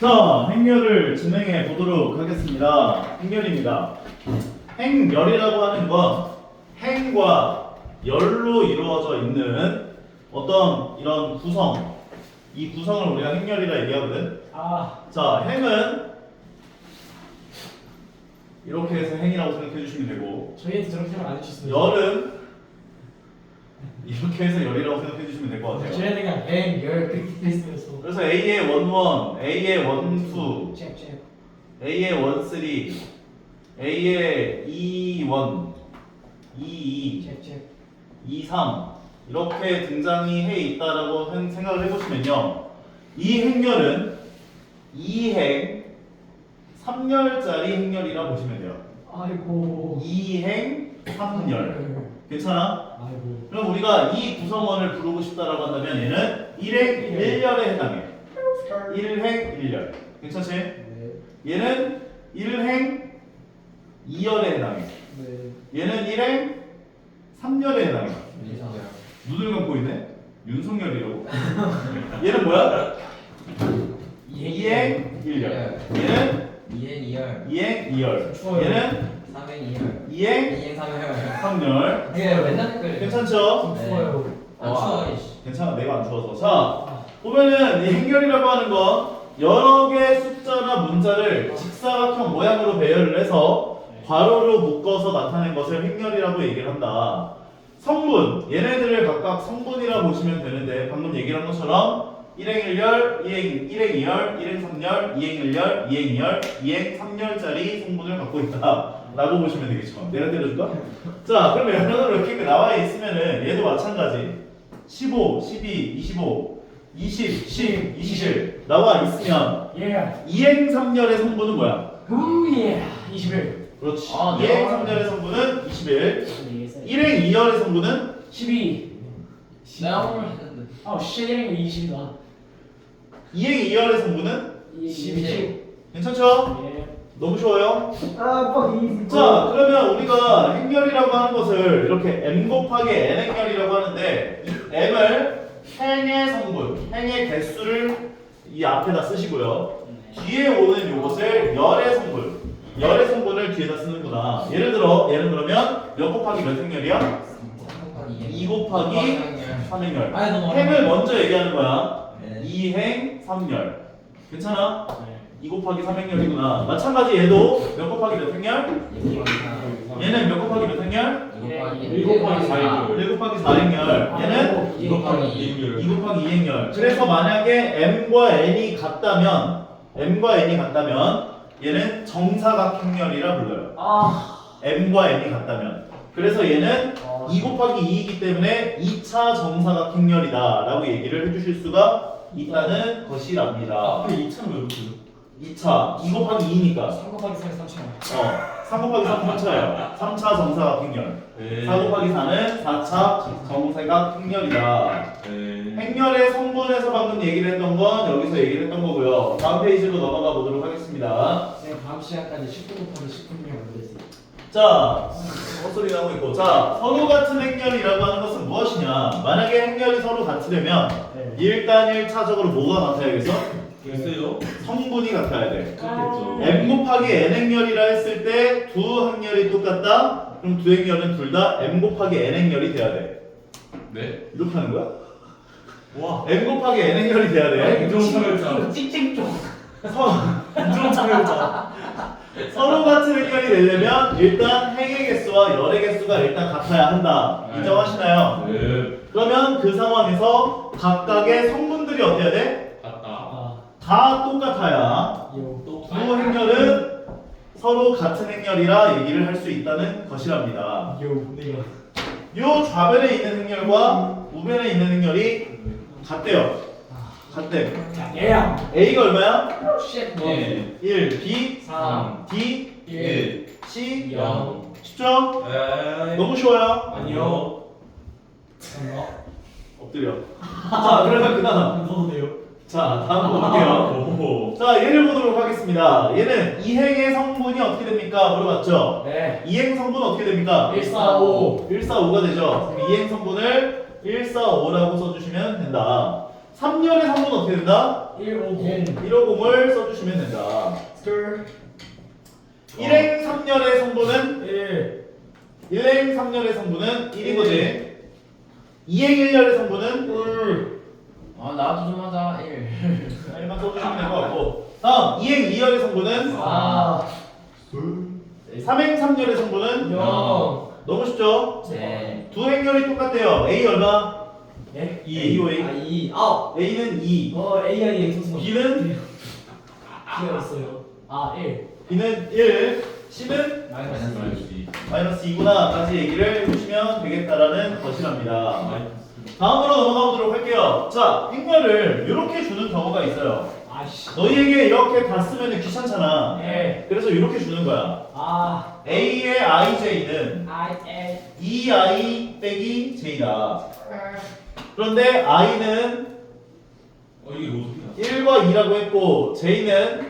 자, 행렬을 진행해 보도록 하겠습니다. 행렬입니다. 행렬이라고 하는 건 행과 열로 이루어져 있는 어떤 이런 구성, 이 구성을 우리가 행렬이라 얘기하거든. 아, 자, 행은 이렇게 해서 행이라고 생각해 주시면 되고, 저희한테 저렇게 생각 안 해주셨어요. 열은 이렇게 해서 열이라고 생각해 주시면 될 것 같아요. 그냥 뱅, 열 그렇게 됐으면서. 그래서 A의 원원, A의 원투, 잽, 잽. A의 원쓰리, A의 이원, 이이, 잽, 잽. 이삼 이렇게 등장이 해 있다라고 한- 생각을 해보시면요, 이 행렬은 이행 3열짜리 행렬이라 보시면 돼요. 아이고. 이행 3열 괜찮아? 아이고. 그럼 우리가 이 구성원을 부르고 싶다라고 한다면 얘는 1행 1열에 해당해. 1행 1열. 괜찮지? 네. 얘는 1행 2열에 해당해. 네. 얘는 1행 3열에 해당해. 이상해요. 눈을 감고 있네? 윤석열이라고? 얘는 뭐야? 2행 1열. 얘는 2엔 2열, 2행 2열. 추워요. 얘는 3엔 2열, 2행 2엔 3열. 3열. 이게 맨날 헷갈려. 괜찮죠? 좀 추워요. 안 추워, 이씨. 괜찮아. 내가 안 추워서. 자, 보면은 이 행렬이라고 하는 건 여러 개의 숫자나 문자를 직사각형 모양으로 배열을 해서 괄호로 묶어서 나타낸 것을 행렬이라고 얘기를 한다. 성분, 얘네들을 각각 성분이라 보시면 되는데 방금 얘기한 것처럼 1행 1열, 2행, 1행 2열, 1행 3열, 2행 1열, 2행 2열, 2행 3열짜리 성분을 갖고 있다. 라고 보시면 되겠죠. 내가 때려줄까? 자, 그럼 여러분 이렇게 나와 있으면은 얘도 마찬가지. 15, 12, 25, 20, 10, 21 나와 있으면 예. 2행 3열의 성분은 뭐야? 우예. 21. 그렇지. 아, 2행 네. 3열의 성분은 21. 네. 1행 2열의 성분은 12. 내가 오늘 했는데. 아, 쉐링 20이다. 2행 2열의 성분은 12. 괜찮죠? 예. 너무 쉬워요. 아, 뻑 자, 그러면 우리가 행렬이라고 하는 것을 이렇게 m 곱하기 n 행렬이라고 하는데 이 m을 행의 성분, 행의 개수를 이 앞에다 쓰시고요. 뒤에 오는 요것을 열의 성분, 열의 성분을 뒤에다 쓰는구나. 예를 들어, 얘는 그러면 몇 곱하기 몇 행렬이야? 2 곱하기 3행렬. 아니, 너무 행을 먼저 얘기하는 거야. 네. 2행 3열. 괜찮아? 네. 2 곱하기 3행렬이구나. 마찬가지 얘도 몇 곱하기 몇 행렬? 얘는 몇 곱하기 몇 행렬? 1 곱하기 4. 1 곱하기 4행렬. 얘는 2 곱하기 2 곱하기 2행렬. 그래서 만약에 m과 n이 같다면 m과 n이 같다면 얘는 정사각행렬이라 불러요. 아. m과 n이 같다면. 그래서 얘는 2 곱하기 2이기 때문에 2차 정사각행렬이다 라고 얘기를 해주실 수가 있다는 것이랍니다. 앞에 2차는 왜 붙여요? 2차 2 곱하기 2니까 3 곱하기 4는 3천. 어 3 곱하기 3 3차예요. 3차 정사각 행렬. 네. 4 곱하기 4는 4차 정사각 행렬이다. 네. 행렬의 성분에서 방금 얘기를 했던 건 여기서 얘기를 했던 거고요. 다음 페이지로 넘어가 보도록 하겠습니다. 네, 다음 시간까지 19 곱하기 19명 만들었어요. 자, 헛소리 나오고 있고. 자, 서로 같은 행렬이라고 하는 것은 무엇이냐? 만약에 행렬이 서로 같으려면 네. 일단 1차적으로 뭐가 같아야겠어? 글쎄요. 성분이 같아야 돼. 그렇겠죠. m 곱하기 n 행렬이라 했을 때두 행렬이 똑같다? 그럼 두 행렬은 둘 다 m 곱하기 n 행렬이 돼야 돼. 네. 이렇게 하는 거야? 와. m 곱하기 n 행렬이 돼야 돼. 인종차별자. 찍찍 좀. 서, 인종차별자. 서로 같은 행렬이 되려면 일단 행의 개수와 열의 개수가 일단 같아야 한다. 네. 인정하시나요? 네. 그러면 그 상황에서 각각의 성분들이 어때야 돼? 다 똑같아야 두 행렬은 서로 같은 행렬이라 얘기를 할 수 있다는 것이랍니다. 요. 네. 요 좌변에 있는 행렬과 우변에 있는 행렬이 같대요. 같대. 자, 얘야. A가 얼마야? 쉣. 예. 1, B, 3. D, 1. C, 0. 쉽죠? 에이. 너무 쉬워요. 아니요. 엎드려. 자, 그러면 그 다음. 넣어도 돼요? 자, 다음 거 볼게요. 오. 자, 얘를 보도록 하겠습니다. 얘는 이행의 성분이 어떻게 됩니까? 물어봤죠? 네. 이행 성분 어떻게 됩니까? 145. 145가 되죠. 그럼 이행 성분을 145라고 써주시면 된다. 3열의 성분은 어떻게 된다? 150 150을 써주시면 된다. 스컬 1행 3열의 성분은 1 1행 3열의 성분은 1인 거지. 2행 1열의 성분은 아 나도 좀 하자. 1 1만 써주시면 될 것 같고. 다음 2행 2열의 성분은? 아. 3행 3열의 성분은? 0 너무 쉽죠? 네. 두 행렬이 똑같대요. A 얼마? 예? 2, O, A. 아 2. 아 A는 2, 어 AI 소수 B는? B가 있어요. 아 1. B는 1, C는? 마이너스 마이너스 2구나까지 얘기를 해주시면 되겠다라는 것이랍니다. 다음으로 넘어가 보도록 할게요. 자, 행렬을 이렇게 주는 경우가 있어요. 아씨 너희에게 이렇게 다 쓰면 귀찮잖아. 예. 그래서 이렇게 주는 거야. 아 A의 IJ는 I L 2I 빼기 J다. 그런데 I는 어 이게 어떻게 1과 2라고 했고 J는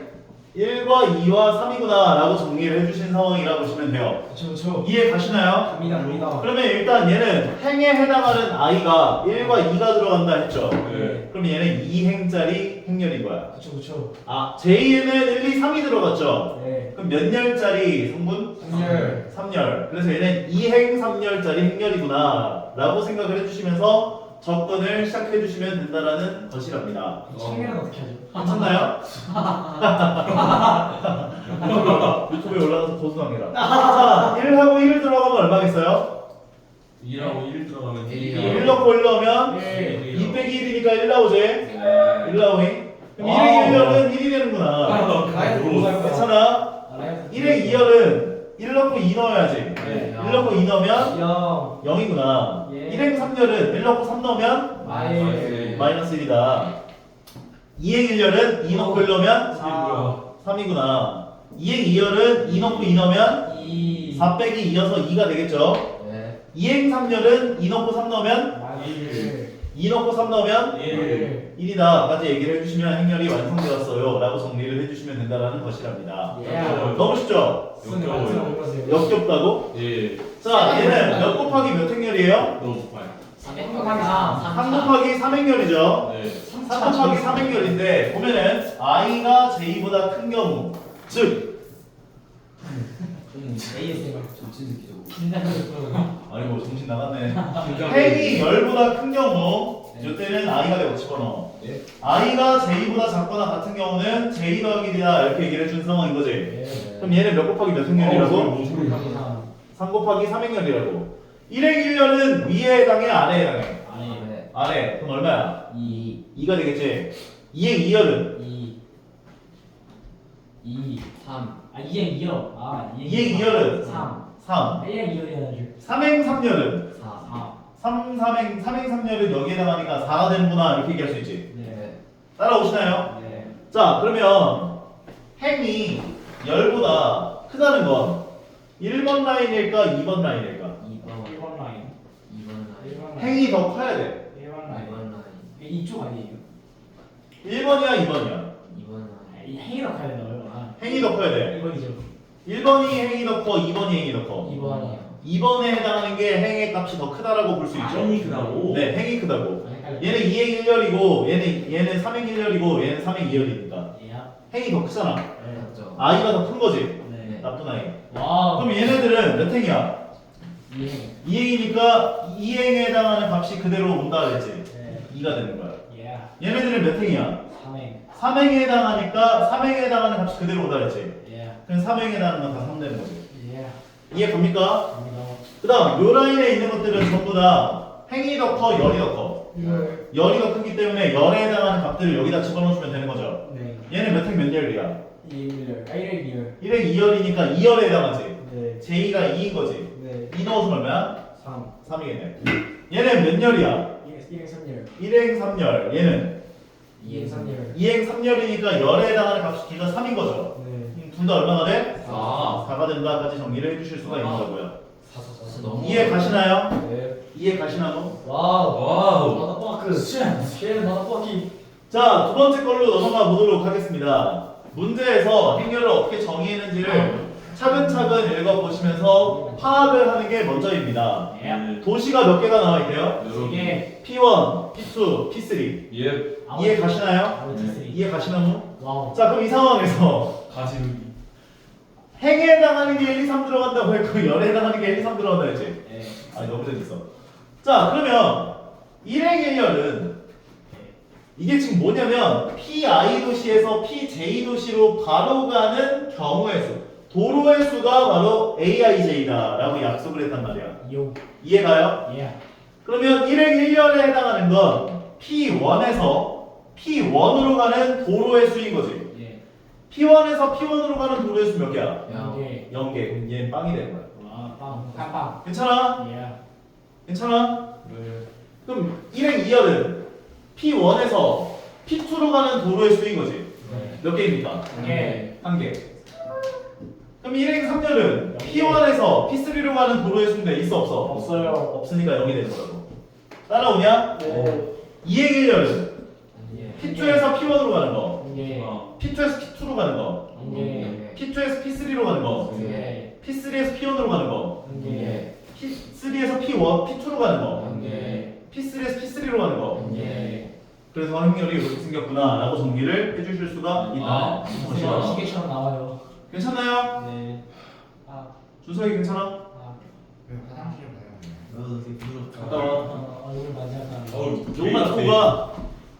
1과 2와 3이구나 라고 정리를 해주신 상황이라고 보시면 돼요. 그쵸 그쵸 이해 가시나요? 갑니다 갑니다 그러면 일단 얘는 행에 해당하는 i가 1과 2가 들어간다 했죠. 네. 그럼 얘는 2행짜리 행렬인 거야. 그쵸 그쵸 아, J에는 1, 2, 3이 들어갔죠. 네 그럼 몇 열짜리 성분? 3열 3열. 그래서 얘는 2행 3열짜리 행렬이구나 라고 생각을 해주시면서 접근을 시작해 주시면 된다라는 것이랍니다. 책에는 어떻게 하죠? 괜찮나요? 유튜브에 올라가서 고소당해라. 자, 1하고 1을 들어가면 얼마겠어요? 2라고 1 들어가면 일이요. 1 넣고 1 넣으면 예2 빼기 1이니까 1 나오지? 네. 1 나오니? 그럼 1의 와우. 1열은 1이 되는구나. 가야 돼 너무 괜찮아? 알아요? 1의 2열은 1 넣고 2 넣어야지. 네. 1 넣고 2 넣으면 0 0이구나. 예. 1행 3열은 1 넣고 3 넣으면 마이 마이너스 1이다. 2행 1열은 2 넣고 1 넣으면 4 3이구나. 2행 2열은 2 넣고 2 넣으면 2 4 빼기 2여서 2가 되겠죠. 네 2행 3열은 2 넣고 3 넣으면 마이너스 2 넣고 3 넣으면 1 1이다까지 얘기를 해주시면 행렬이 완성되었어요 라고 정리를 해주시면 된다는 것이랍니다. 예. 너무 쉽죠? 역겹다고? 예. 자 얘는 몇 곱하기 몇 행렬이에요? 너무 높아요. 3 3 곱하기 3 행렬이죠. 네. 3 곱하기 3 행렬인데 보면은 i가 j보다 큰 경우 즉 ASMR 느끼고 긴장을 풀어 뭐 정신 나갔네. 행이 열보다 큰 경우 이때는 i가 되고 집어넣어 예. i가 j보다 작거나 같은 경우는 j 더하기 d다 이렇게 얘기를 해준 상황인 거지. 예 그럼 얘는 몇 곱하기 몇 행렬이라고? 뭔 소리야 3 곱하기 3행렬이라고. 1행 1렬은 위에 해당해 아래에 해당해? 아니 네 아래. 그럼 얼마야? 2 2가 되겠지? 2행 2렬은? 2 2 3아 2행 2열. 아 2행 2열은? 3 3 1행 2열이 해야지 3행 3렬은? 4 3, 3행, 3행 3렬은 여기에 해당하니까 4가 되는구나 이렇게 얘기할 수 있지? 네. 따라오시나요? 네. 자 그러면 행이 열보다 크다는 건 1번 라인일까 2번 라인일까? 2번 1번 라인. 2번 라인. 1번 라인. 행이 더 커야 돼. 1번 라인. 2번 라인. 이쪽 아니에요? 1번이야 2번이야? 2번 라인. 아, 이 행이라고 해야 되나요? 아 행이 더 커야 돼. 2번이죠 1번이 행이 더 커, 2번이 행이 더 커. 2번이요 2번에 해당하는 게 행의 값이 더 크다라고 볼 수 있죠. 행이 크다고? 네, 행이 크다고. 얘는 2행 1열이고 얘는 얘는 3행 1열이고 얘는 3행 2열이니까 예야 행이 더 크잖아. 네 맞죠 i가 더 큰 거지. 네. 나쁜 아이. 와 그럼 얘네들은 몇 행이야? 2행 2행이니까 2행에 해당하는 값이 그대로 온다 그랬지. 네 2가 되는 거야. 예 얘네들은 몇 행이야? 3행 3행에 해당하니까 3행에 해당하는 값이 그대로 온다 그랬지. 예 그럼 3행에 해당하는 건다 3 되는 거지. 예 이해 갑니까? 갑니다 그 다음 요 라인에 있는 것들은 전부 다 행이 더 커, 열이 더 커. 6월 열이 더 크기 때문에 열에 해당하는 값들을 여기다 집어넣어주면 되는 거죠. 네 얘는 몇 행 몇 열이야? 2열 아 1행 2열 1행 2열이니까 2열에 해당하지. 네 j2가 2인 거지. 네 2 넣어주면 얼마야? 3 3이겠네. 얘는 몇 열이야? 1행 3열 1행 3열. 얘는 2행 3열 2행 3열이니까 열에 해당하는 값이 걔가 3인 거죠. 네 둘 다 얼마나 돼? 4 4가 된다까지 정리를 해주실 수가 있는 거고요. 4 4 너무 이해 가시나요? 네 이해 가시나요? 와우 와우 마더파크 쉣 마더파키 자, 두 번째 걸로 넘어가 보도록 하겠습니다. 문제에서 행렬을 어떻게 정의했는지를 차근차근 읽어보시면서 파악을 하는 게 먼저입니다. 예. 도시가 몇 개가 나와 있대요? 이게 P1, P2, P3 예. 이해 가시나요? 아버지 이해 가시나요? 와우 자 그럼 이 상황에서 가시는 행에 해당하는 게 1, 2, 3 들어간다고 했고 열에 해당하는 게 1, 2, 3 들어간다 했지? 예 아니 너무 재밌어. 자 그러면 일행 일렬은 이게 지금 뭐냐면 PI 도시에서 PJ 도시로 바로 가는 경우의 수. 도로의 수가 바로 AIJ다 라고 약속을 했단 말이야. 요. 이해가요? 예. 그러면 일행 일렬에 해당하는 건 P1에서 P1으로 가는 도로의 수인 거지. 예 P1에서 P1으로 가는 도로의 수몇 개야? 야. 이게 0개 그럼 얘는 빵이 되는 거야 와빵 빵빵 괜찮아? 예 괜찮아? 네. 그럼 일행 2열은 P1에서 P2로 가는 도로의 수인 거지 네. 몇 개입니까? 예한 개. 그럼 일행 3열은 P1에서 P3로 가는 도로의 수인데 있어 없어? 없어요 없으니까 0이 되는 거라고 따라오냐? 네 이행 1열은 예. P2에서 P1으로 가는 거 예. 아. P2에서 P2로 가는 거. 예. P2에서 P3로 가는 거. 예. P3에서 P1으로 가는 거. 예. P3에서 P1, P2로 가는 거. 예. P3에서 P3로 가는 거. 예. 그래서 확률이 이렇게 생겼구나 라고 정리를 해주실 수가 있다. 아. 시계- 시계처럼 나와요. 괜찮나요? 네. 아, 준석이 괜찮아? 아, 화장실 가요. 너 되게 부드럽다. 갔다 와 어, 얼굴 많이 하다 어우, 요것만 듣고 가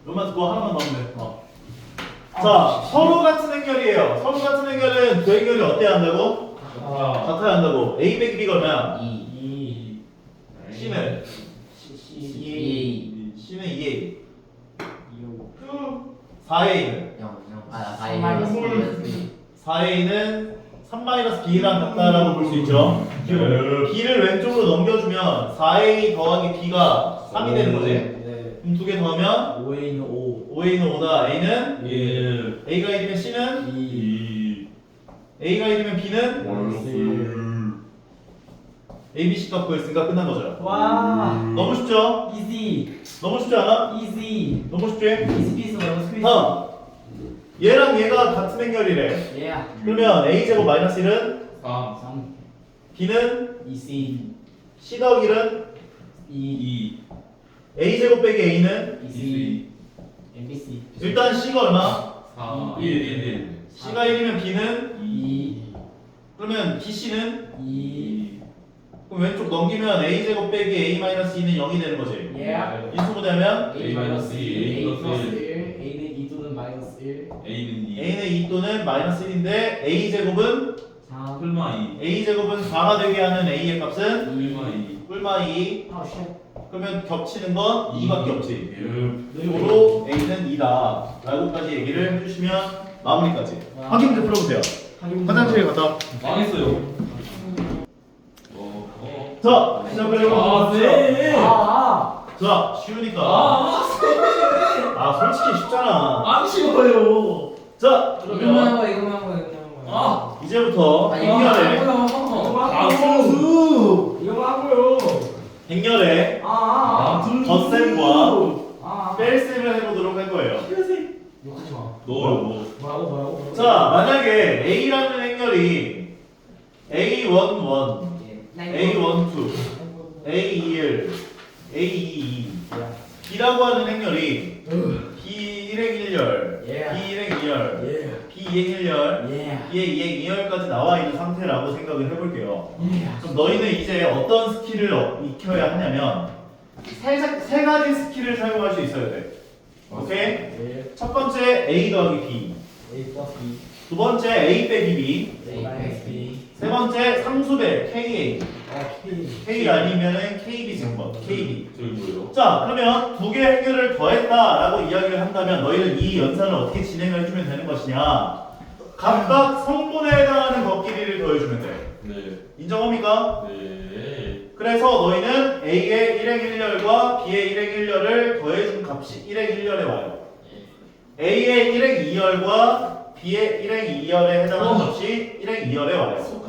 요것만 듣고 가. 하나만 넣으면 돼. 어. 아, 자 서로 같은 행렬이에요 서로 같은 행렬은 두 행렬이 어때야 한다고? 아, 같아야 한다고 A 빼기 B가 얼마야? 이. 이 C는? 시, 시, 이. C는 2A 이요 4A는? 영. 영. 아, 나 다이. 마이너스 마이너스 4A는 3-B랑 같다라고 볼 수 있죠 예. B를 왼쪽으로 넘겨주면 4A 더하기 B가 3이 되는 거지 네 그럼 두 개 더하면 5A는 5 5A는 5다 A는? 예. A가 1이면 C는? 2 이. A가 1이면 B는? A, B, C 값 구했으니까 끝난 거죠 와 너무 쉽죠? easy 너무 쉽지 않아? easy 너무 쉽지? easy piece 너무 스퀴즈 다음 얘랑 얘가 같은 행렬이래 예 그러면 A제곱 마이너스 1은 3. 3 B는 EC C 더하기 1은 2 2. A제곱 빼기 A는 EC MBC 일단 C가 얼마? 4. 1. 1. 1. C가 1이면 B는? 2 그러면 BC는? 2 그럼 왼쪽 넘기면 A제곱 빼기 A 마이너스 2는 0이 되는 거지? 예 인수분해하면? A A 마이너스 마이너스 1 이, A A 플러스 플러스 1 A는 2 또는 마이너스 1 A는 2. A는 2 또는 마이너스 1인데 A제곱은? 3 풀마 2. A제곱은 4가 되게 하는 A의 값은? 풀마 2. 뿔마 2 아우 쉣 그러면 겹치는 건 2밖에 없지. 예. 이거로 A는 2다. 라고까지 얘기를 해주시면 마무리까지. 확인 문제 풀어보세요. 화장실에 갔다. 망했어요. 자 시작을 아, 해보겠습니다 네. 아 자 쉬우니까. 아, 아. 솔직히 쉽잖아. 안 쉬워요. 자 이거만 그러면 하고 이거만 하고 이거만 하고. 아. 이제부터 아, 행렬에 아, 선수. 이거 하고요 행렬에 아 아 덧셈과 아. 뺄셈을 해보도록 할 거예요. 욕하지 마. 뭐. 뭐라고 뭐라고? 자 만약에 A라는 행렬이 A11 예. A12 A21 A22 B라고 하는 행렬이 B1행 1열, 예. B1행 2열, 예 B2행 1열, 예. B의 2행 2열까지 나와 있는 상태라고 생각을 해볼게요. 예. 그럼 너희는 이제 어떤 스킬을 어- 익혀야 하냐면 세, 자- 세 가지 스킬을 사용할 수 있어야 돼. 오케이? 예. 첫 번째 A 더하기 B, A 플러스 B. 두 번째 A 빼기 B, A 마이너스 B. 세 번째 상수배 KA, 어 K K 아니면은 KB 증번, KB. 저기 뭐예요? 자 그러면 두 개의 행렬을 더했다라고 이야기를 한다면 너희는 이 연산을 어떻게 진행을 해주면 되는 것이냐 각각 성분에 해당하는 것 길이를 더해주면 돼 네. 인정합니까? 네. 그래서 너희는 A의 1행 1열과 B의 1행 1열을 더해준 값이 1행 1열에 와요 A의 1행 2열과 B의 1행 2열에 해당하는 값이 1행 2열에 와요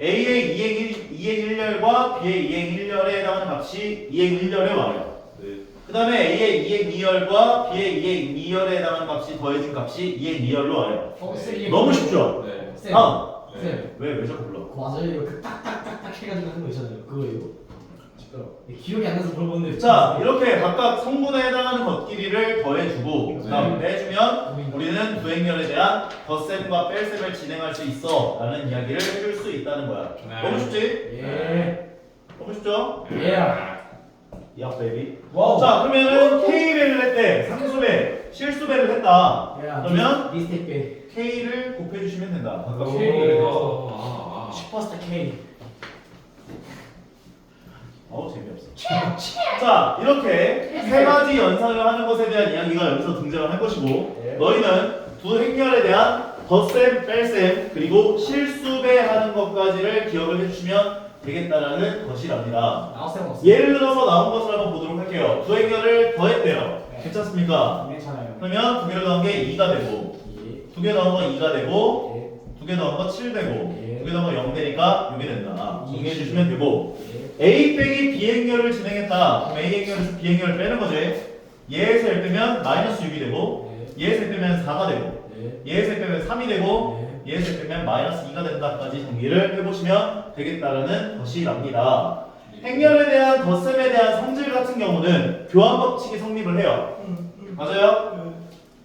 A의 2행 2행 1열과 B의 2행 1열에 해당하는 값이 2행 1열에 와요 네. 그 다음에 A의 2행 2열과 B의 2행 2열에 해당하는 값이 더해진 값이 2행 2열로 와요 어 너무 쉽죠? 네. 쌤 다음 네. 왜, 왜 자꾸 불러? 맞아요 이거 그 딱딱딱딱 해가지고 하는 거 있잖아요 그거예요 네, 기억이 안 나서 물어보는데. 자, 이렇게 각각 성분에 해당하는 것 길이를 더해주고 그 다음에 빼주면 우리는 부행렬에 대한 덧셈과 뺄셈을 진행할 수 있어 라는 이야기를 해줄 수 있다는 거야. 네. 너무 쉽지? 예. 너무 쉽죠? 예. 야. 베이비. 와우. 자 그러면은 K배를 했대. 상수배. 실수배를 했다. 야, 그러면 미스테이크 배. K를 곱해주시면 된다. 오. K를 해서. 어, 아, 아. 슈퍼스타 K 어우 재미없어 자 이렇게 세 가지 연상을 하는 것에 대한 이야기가 여기서 등장을 할 것이고 네. 너희는 두 행렬에 대한 덧셈, 뺄셈 그리고 실수배하는 것까지를 기억을 해주시면 되겠다라는 것이랍니다? 예를 들어서 나온 것을 한번 보도록 할게요 두 행렬을 더했대요 네. 괜찮습니까? 괜찮아요 그러면 두 개를 더한 게 2가 되고 예. 두 개 더한 건 2가 되고 예. 두 개 더한 건 7 되고 예. 두 개 더한 건 0 되니까 6이 된다 정리해 주시면 되고 예. A 빼기 B 행렬을 진행했다 그럼 A 행렬에서 B 행렬을 빼는 거지 얘에서 1 빼면 마이너스 6이 되고 예. 얘에서 1 빼면 4가 되고 예. 얘에서 1 빼면 3이 되고 예. 얘에서 1 빼면 마이너스 2가 된다까지 정리를 해보시면 되겠다라는 것이랍니다 행렬에 대한 덧셈에 대한 성질 같은 경우는 교환 법칙이 성립을 해요 맞아요?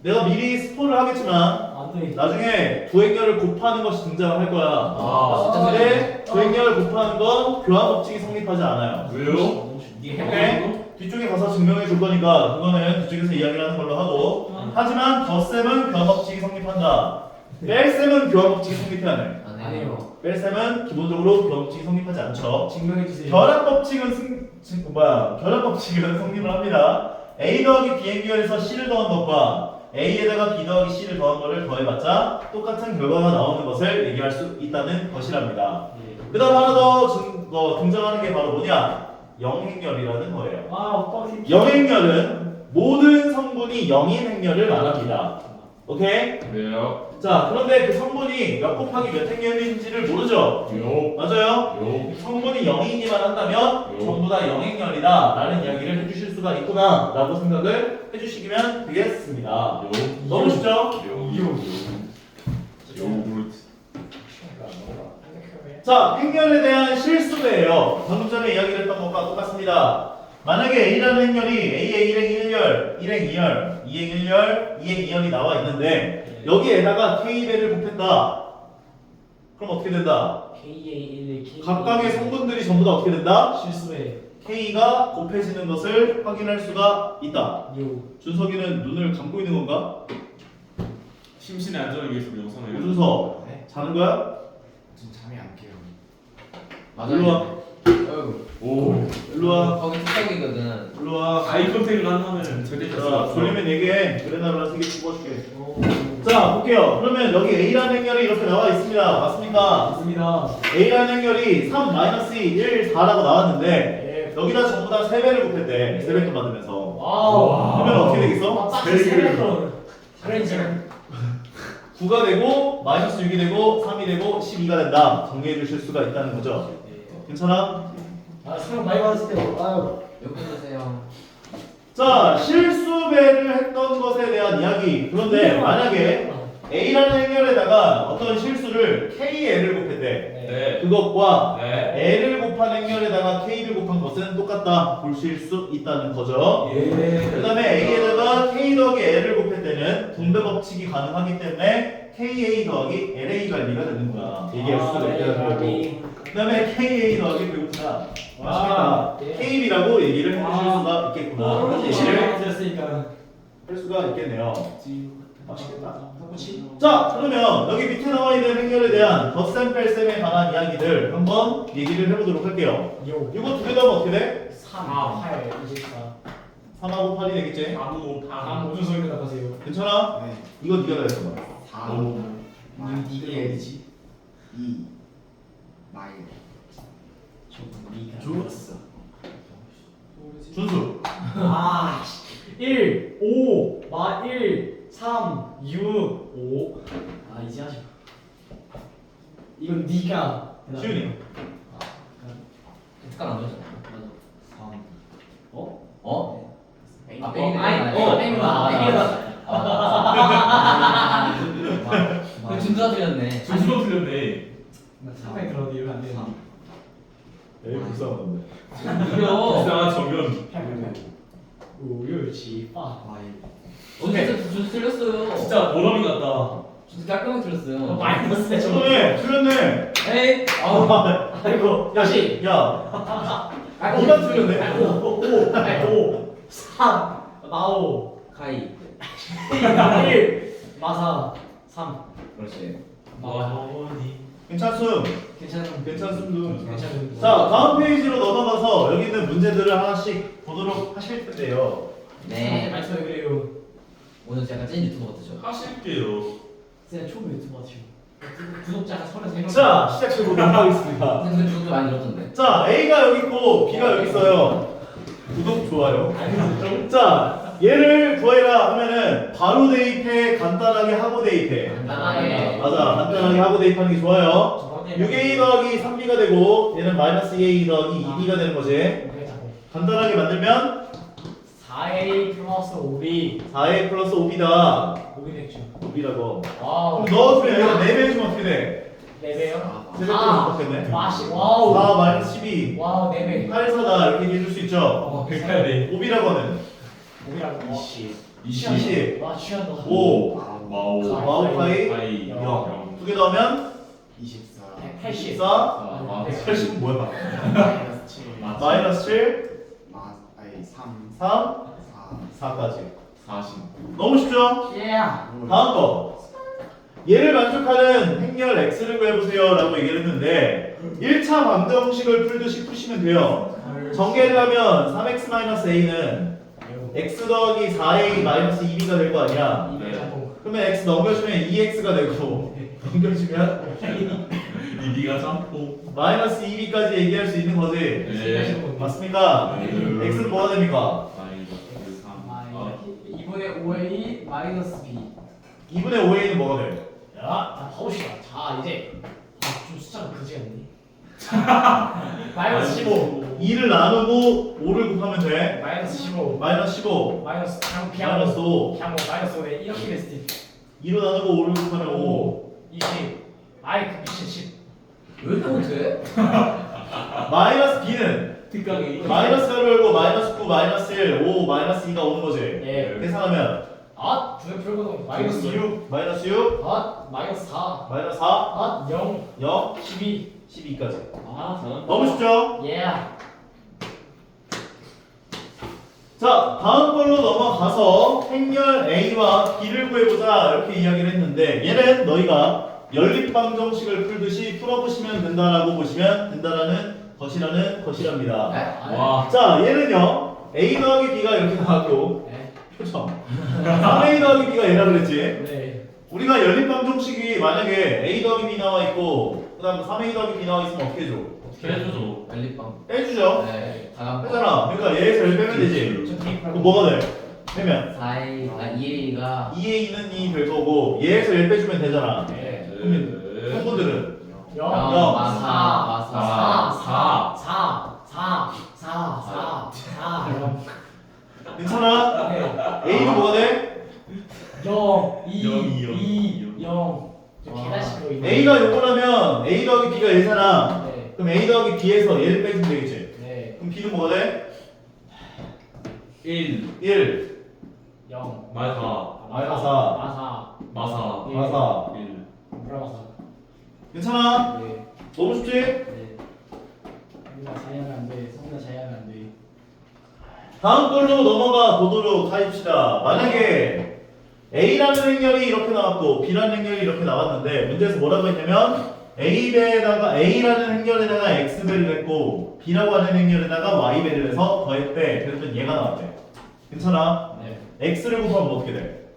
내가 미리 스포를 하겠지만 나중에 두 행렬을 곱하는 것이 등장을 할 거야. 아, 진짜 근데 두 행렬을 곱하는 건 교환 법칙이 성립하지 않아요. 왜요? 이게 오케이? 뒤쪽에 가서 증명해 줄 거니까 그거는 뒤쪽에서 이야기를 하는 걸로 하고 하지만 덧셈은 교환 법칙이 성립한다. 뺄셈은 교환 법칙이 성립해야 돼. 아니에요 뺄셈은 기본적으로 교환 법칙이 성립하지 않죠. 증명해 주세요 결합 법칙은 승, 승 뭐야? 결합 법칙은 성립을 합니다. A 더하기 B 행렬에서 C를 더한 것과 A에다가 B 더하기 C를 더한 거를 더해봤자 똑같은 결과가 나오는 것을 얘기할 수 있다는 것이랍니다. 예. 그 다음 하나 더 등, 어, 등장하는 게 바로 뭐냐? 영행렬이라는 거예요. 아 빡이 영행렬은 모든 성분이 영인 행렬을 말합니다. 오케이? 왜요? 자, 그런데 그 성분이 몇 곱하기 몇 행렬인지를 모르죠? 요. 맞아요? 요. 성분이 0이기만 한다면 요. 전부 다 영행렬이다 라는 이야기를 해주실 수가 있구나 라고 생각을 해주시면 되겠습니다 요. 너무 쉽죠? 요. 요. 요구르트. 자 행렬에 대한 실수배예요 방금 전에 이야기를 했던 것과 똑같습니다 만약에 A라는 행렬이 A의 1행 1열, 1행 2열, 2행 1열, 2행 2열이 나와 있는데 여기에다가 K배를 곱했다 그럼 어떻게 된다? KA 1 K 각각의 성분들이 전부 다 어떻게 된다? 실수해 K가 곱해지는 것을 확인할 수가 있다 요 준석이는 눈을 감고 있는 건가? 심신의 안전을 위해서 영상을 오준석 네. 자는 거야? 지금 잠이 안 깨요. 일로 와. 오. 일로 와. 거기 특성이거든. 일로 와. 아이 컨택을 한다면 절대 될수 자. 돌리면 얘기해. 그래나루라 세개 집어줄게. 오. 자, 볼게요. 그러면 여기 A라는 행렬이 이렇게 나와 있습니다. 맞습니까? 맞습니다 A라는 행렬이 3, 1, 4라고 나왔는데 예 여기다 전부 다 3배를 곱했대. 세배돈 받으면서. 와우 그러면 어떻게 되겠어? 아, 그랜저 9가 되고 마이너스 6이 되고 3이 되고 12가 된다. 정리해 주실 수가 있다는 거죠. 괜찮아? 아 사람 많이 받았을 때 아유 여기 보세요. 자, 실수배를 했던 것에 대한 이야기. 그런데 만약에 A라는 행렬에다가 어떤 실수를 KL을 곱했대. 네. 그것과 네. L을 곱한 행렬에다가 K를 곱한 것은 똑같다. 보실 수 있다는 거죠. 그예 다음에 A에다가 K 더하기 L을 곱할 때는 분배 법칙이 가능하기 때문에 KA 더하기 LA 관리가 되는 거야. 얘기할 수가 있다는 거고. 그 다음에 KA 더하기 배고프다. 아. 예. KB라고 얘기를 해주실 아. 수가 있겠구나. 아, 얘기를 드렸으니까 할 수가 있겠네요. 맛있겠다. 그렇지 자, 그러면 여기 밑에 나와 있는 행렬에 대한 덧셈 뺄셈에 관한 이야기들 한번 얘기를 해보도록 할게요. 요 이거 두개 더하면 어떻게 돼? 3, 8, 24 3하고 8이 되겠지? 아무 다음 오준 소리 나가세요 괜찮아? 네. 이거 네가 다 했어. 봐. 4. 오. 니가 해야지. 2. 마이. 니가. 좋았어. 준수. 아 1, 5, 마 1, 3, 6, 5. 아 이제 하지. 이건 네가. 시윤이. 특강 안 줬잖아. 3. 어? 어? 아, 아, 뺑이 아니, 어, 어, 뺑이다. 뺑이다. 그 준수가 틀렸네. 준수도 틀렸네. 나 상당히 들었는데 이러면 안 되는데. 에이 불쌍한 건데. 이겨. 이상한 정연. 우유치 빠. 오케이. 준수 틀렸어요. 진짜 보람이 같다. 준수 깔끔하게 틀렸어요. 마이너스네 저거. 틀렸네 틀렸네. 에이. 아우. 아이고 다시. 야. 이만 틀렸네. 아이고 오. 아이고 삼. 마오. 카이. 1. 마사. 3. 그렇지. 마오니. 괜찮음. 괜찮은. 괜찮음. 괜찮은. 자 다음 페이지로 넘어가서 여기 있는 문제들을 하나씩 보도록 하실 텐데요. 네. 말씀해 그래요. 오늘 약간 찐 유튜버 같으죠. 하실게요. 쌤 초보 유튜버 같죠. 구독자가 33명. 자 시작해 보도록 하겠습니다. 근데 구독도 많이 늘었던데. 자 A가 여기 있고 B가 여기 있어요. 구독 좋아요. 자 얘를 구해라 하면은 바로 대입해 간단하게 하고 대입해. 간단하게. 맞아 간단하게 하고 대입하는 게 좋아요. 6A 더하기 3B가 되고 얘는 마이너스 2A 더하기 2B가 되는 거지. 간단하게 만들면 4A 플러스 5B 4A 플러스 5B다. 5B 됐죠. 5B라고. 와우. 그럼 넣어주면 여기다 4배 해주면 어떻게 돼? 4배요? 4배 때문에 바뀌었네. 마시 와우. 4 마이너스 12. 와우 4배. 8, 4다 이렇게 얘기해줄 수 있죠. 어, 108대. 5B라고 하 는 5B라고. 20. 20. 와 취한다. 5. 마오. 마오 파이 파이. 영. 0. 두개 넣으면 24 180. 14. 아, 80은 뭐야? 마이너스 7 마이너스 7, 마 아니 3 3, 4 4까지. 40. 너무 쉽죠? 예. 다음 거. 얘를 만족하는 행렬 x를 구해보세요 라고 얘기를 했는데 1차 방정식을 풀듯이 푸시면 돼요. 전개를 하면 3x-a는 x 더하기 4a 마이너스 2b가 될 거 아니야. 자동. 그러면 x 넘겨주면 2x가 되고 넘겨주면 이 니가 짬뽕. 마이너스 2b까지 얘기할 수 있는 거지. 네. 맞습니까? 네. x는 뭐가 됩니까? 마이너스 3. 아, 마이- 이번에 5A 마이너스 B. 2분의 5a는 뭐가 돼? 야, 자 가봅시다. 자 이제 아좀 숫자가 그지 같네. 마이너스 15. 2를 나누고 5를 곱하면 돼. 마이너스 15. 마이너스 15. 마이너스 그냥 마이너스 5. 그냥 뭐 마이너스 5네 이렇게 됐을 때 2로 나누고 5를 곱하면 5. 20. 아이 그 미친 10. 왜 이렇게 못해? 마이너스 b는 특강이. 마이너스 가로 열고 마이너스 9, 마이너스 1, 5, 마이너스 2가 오는 거지. 예. 계산하면 아 중요 풀고는 마이너스 6. 마이너스 6, 아 마이너스 4. 마이너스 4, 아 0. 0, 12. 12까지. 아. 너무 쉽죠? 예. 자, 다음 걸로 넘어가서 행렬 A와 B를 구해보자 이렇게 이야기를 했는데 얘는 너희가 연립방정식을 풀듯이 풀어보시면 된다라고 보시면 된다라는 것이라는 것이랍니다. 네? 와. 자, 얘는요 A 더하기 B가 이렇게 나왔고 네. 표정 3A 더하기 B가 얘라 그랬지 네. 우리가 연립방정식이 만약에 A 더하기 B 나와 있고 그 다음 3A 더하기 B 나와 있으면 어떻게 해줘? 어떻게 해줘줘. 빨리빵. 빼주죠 네. 거. 빼잖아 그러니까 얘에서 얘를 빼면 되지. 그럼 뭐가 돼? 빼면 4A 아 2A가 2A는 2 될 거고 얘에서 1 빼주면 되잖아 네. 0. 영, 영, 마사, 4. 마사. 4. 4. 4. 4. 4. 4. 0. 괜찮아? 네. A는 뭐가 돼? 0. 2. 영, 이, 영, 2. 이, 0. 계단식으로 있네. A가 요거라면 A 더하기 B가 얘잖아 네. 그럼 A 더하기 B에서 얘를 빼주면 되겠지 네. 그럼 B는 뭐가 돼? 1. 1 0. 마사. 4 마사. 마사. 예. 마사 1. 브라마사. 괜찮아? 네. 너무 쉽지? 네. 우리가 자유하면 안 돼. 성나 자유하면 안 돼. 다음 걸로 넘어가 보도록 하십시다. 만약에 A라는 행렬이 이렇게 나왔고 B라는 행렬이 이렇게 나왔는데 문제에서 뭐라고 했냐면 A 배에다가 A라는 행렬에다가 X 배를 했고 B라고 하는 행렬에다가 Y 배를 해서 더했대. 그랬더니 얘가 나왔대. 괜찮아? 네. X를 곱하면 어떻게 돼?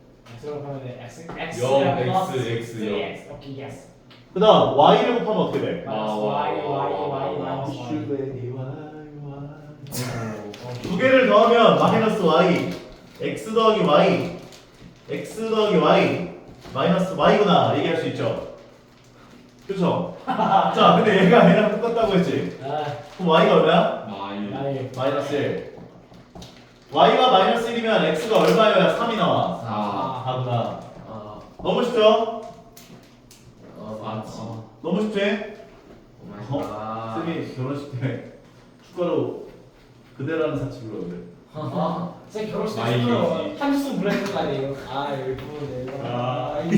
X로 하면 X X 영, 플러스 X, X, 영. X. 오케이, 예스. 그다음 Y를 곱하면 어떻게 돼? 마이너스 Y Y Y 마이너스 Y. 두 개를 더하면 마이너스 Y X 더하기 Y X 더하기 Y 마이너스 Y구나 얘기할 수 있죠 그쵸? 자 근데 얘가 얘랑 똑같다고 했지 아, 그럼 Y가 얼마야? 마이. 나의 마이너스 1 Y가 마이너스 1이면 X가 얼마여야 3이 나와 4. 4구나 아. 너무 쉽죠? 어, 맞지. 너무 쉽지? 결혼식 때 축가로 그대라는 사치로 그래. 아, 제 결혼식 마이웨지. 때 한숨 불렀던 거 아니에요? 아, 일부러 내가. 아, 이